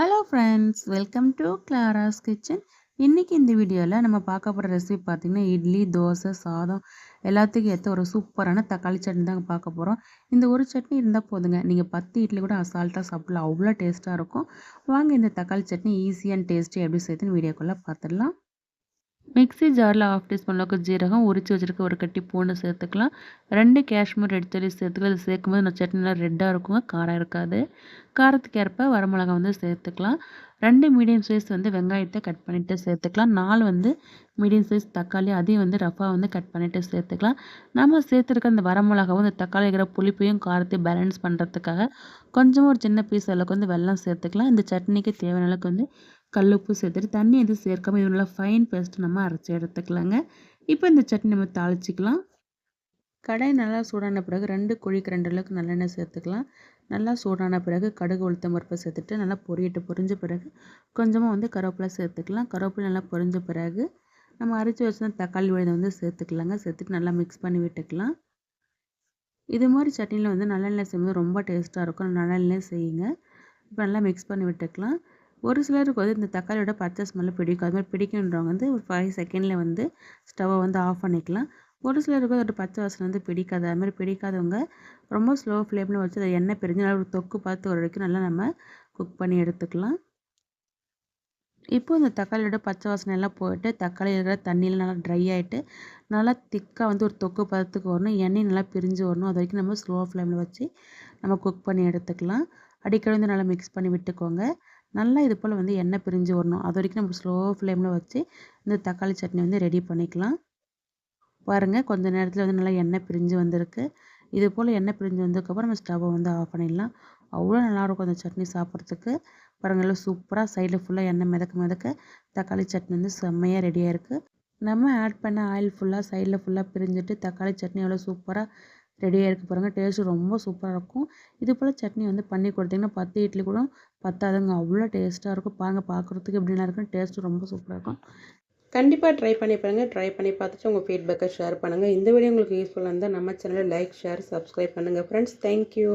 Hello friends welcome to Clara's kitchen இன்றைக்கி இந்த வீடியோவில் நம்ம பார்க்க போகிற ரெசிபி பார்த்திங்கன்னா இட்லி தோசை சாதம் எல்லாத்துக்கும் ஏற்ற ஒரு சூப்பரான தக்காளி சட்னி தாங்க பார்க்க போகிறோம் இந்த ஒரு சட்னி இருந்தால் போதுங்க. நீங்கள் பத்து இட்லி கூட அசால்ட்டாக சாப்பிடலாம். அவ்வளோ டேஸ்ட்டாக இருக்கும். வாங்க இந்த தக்காளி சட்னி ஈஸியாக டேஸ்ட்டு எப்படி செய்யுதுன்னு வீடியோக்குள்ளே பார்த்துடலாம். மிக்ஸி ஜாரில் ஆஃப் டீஸ்பூன் அளவுக்கு ஜீரகம் உரித்து வச்சுருக்க ஒரு கட்டி பூண்டு சேர்த்துக்கலாம். ரெண்டு காஷ்மீர் ரெட் சில்லி சேர்த்துக்கலாம். இது சேர்க்கும்போது இந்த சட்னிலாம் ரெட்டாக இருக்குங்க காரம் இருக்காது. காரத்துக்கு ஏற்ப வரமிளகா வந்து சேர்த்துக்கலாம். ரெண்டு மீடியம் சைஸ் வந்து வெங்காயத்தை கட் பண்ணிவிட்டு சேர்த்துக்கலாம். நாலு வந்து மீடியம் சைஸ் தக்காளி அதையும் வந்து ரஃபாக வந்து கட் பண்ணிவிட்டு சேர்த்துக்கலாம். நம்ம சேர்த்துருக்க அந்த வரமிளகாவும் இந்த தக்காளி இருக்கிற புளிப்பையும் காரத்தையும் பேலன்ஸ் பண்ணுறதுக்காக கொஞ்சமாக ஒரு சின்ன பீஸ் அளவுக்கு வந்து வெள்ளம் சேர்த்துக்கலாம். இந்த சட்னிக்கு தேவையான அளவுக்கு வந்து கல்லுப்பு சேர்த்துட்டு தண்ணி எதுவும் சேர்க்காம இது நல்லா ஃபைன் பேஸ்ட் நம்ம அரைச்சி எடுத்துக்கலாங்க. இப்போ இந்த சட்னி நம்ம தாளிச்சிக்கலாம். கடாய் நல்லா சூடான பிறகு ரெண்டு குழிக்கு ரெண்டு அளவுக்கு நல்லெண்ணெய் சேர்த்துக்கலாம். நல்லா சூடான பிறகு கடுகு உளுத்தம் பருப்பை சேர்த்துட்டு நல்லா பொரியட்டு பொரிஞ்ச பிறகு கொஞ்சமாக வந்து கருவேப்பிலை சேர்த்துக்கலாம். கருவேப்பிலை நல்லா பொரிஞ்ச பிறகு நம்ம அரைச்சி வச்சுருந்த தக்காளி விழுதை வந்து சேர்த்துக்கலாங்க. சேர்த்துட்டு நல்லா மிக்ஸ் பண்ணி விட்டுக்கலாம். இது மாதிரி சட்னியில் வந்து நல்லெண்ணெய் செய்யும்போது ரொம்ப டேஸ்ட்டாக இருக்கும். நல்லெண்ணெய் செய்யுங்க. இப்போ நல்லா மிக்ஸ் பண்ணி விட்டுக்கலாம். ஒரு சிலருக்கு வந்து இந்த தக்காளியோட பச்சை ஸ்மெல்லு பிடிக்கும். அது மாதிரி பிடிக்குன்றவங்க வந்து ஒரு ஃபைவ் செகண்டில் வந்து ஸ்டவ்வை வந்து ஆஃப் பண்ணிக்கலாம். ஒரு சிலருக்கு அதோட பச்சை வாசனை வந்து பிடிக்காது. அது மாதிரி பிடிக்காதவங்க ரொம்ப ஸ்லோ ஃப்ளேமில் வச்சு அதை எண்ணெய் பிரிஞ்சு நல்லா ஒரு தொக்கு பார்த்து ஒரு வரைக்கும் நல்லா நம்ம குக் பண்ணி எடுத்துக்கலாம். இப்போ இந்த தக்காளியோட பச்சை வாசனை எல்லாம் போயிட்டு தக்காளி இருக்கிற தண்ணியில் நல்லா ட்ரை ஆகிட்டு நல்லா திக்காக வந்து ஒரு தொக்கு பதத்துக்கு வரணும். எண்ணெய் நல்லா பிரிஞ்சு வரணும். அது வரைக்கும் நம்ம ஸ்லோ ஃப்ளேமில் வச்சு நம்ம குக் பண்ணி எடுத்துக்கலாம். அடிக்கடி வந்து நல்லா மிக்ஸ் பண்ணி விட்டுக்கோங்க. நல்லா இது போல் வந்து எண்ணெய் பிரிஞ்சு வரணும். அது வரைக்கும் நம்ம ஸ்லோ ஃப்ளேமில் வச்சு இந்த தக்காளி சட்னி வந்து ரெடி பண்ணிக்கலாம். பாருங்கள் கொஞ்சம் நேரத்தில் வந்து நல்லா எண்ணெய் பிரிஞ்சு வந்திருக்கு. இது போல் எண்ணெய் பிரிஞ்சு வந்ததுக்கப்புறம் நம்ம ஸ்டவ்வை வந்து ஆஃப் பண்ணிடலாம். அவ்வளோ நல்லாயிருக்கும் அந்த சட்னி சாப்பிட்றதுக்கு. பாருங்கள் சூப்பராக சைடில் ஃபுல்லாக எண்ணெய் மிதக்க மிதக்க தக்காளி சட்னி வந்து செம்மையாக ரெடியாக இருக்குது நம்ம ஆட் பண்ண ஆயில் ஃபுல்லாக சைடில் ஃபுல்லாக பிரிஞ்சுட்டு தக்காளி சட்னி எவ்வளோ சூப்பராக ரெடியாக இருக்க பாருங்கள் டேஸ்ட்டு ரொம்ப சூப்பராக இருக்கும். இது போல் சட்னி வந்து பண்ணி கொடுத்தீங்கன்னா பத்து இட்லி கூட பத்தாதுங்க. அவ்வளோ டேஸ்ட்டாக இருக்கும். பாருங்கள் பார்க்குறதுக்கு எப்படின்னா இருக்கும். டேஸ்ட்டு ரொம்ப சூப்பராக இருக்கும். கண்டிப்பாக ட்ரை பண்ணி பாருங்கள் ட்ரை பண்ணி பார்த்துட்டு உங்கள் ஃபீட்பேக்கை ஷேர் பண்ணுங்கள் இந்த வீடியோ உங்களுக்கு யூஸ்ஃபுல்லாக இருந்தால் நம்ம சேனலை லைக் ஷேர் சப்ஸ்கிரைப் பண்ணுங்கள் ஃப்ரெண்ட்ஸ் தேங்க்யூ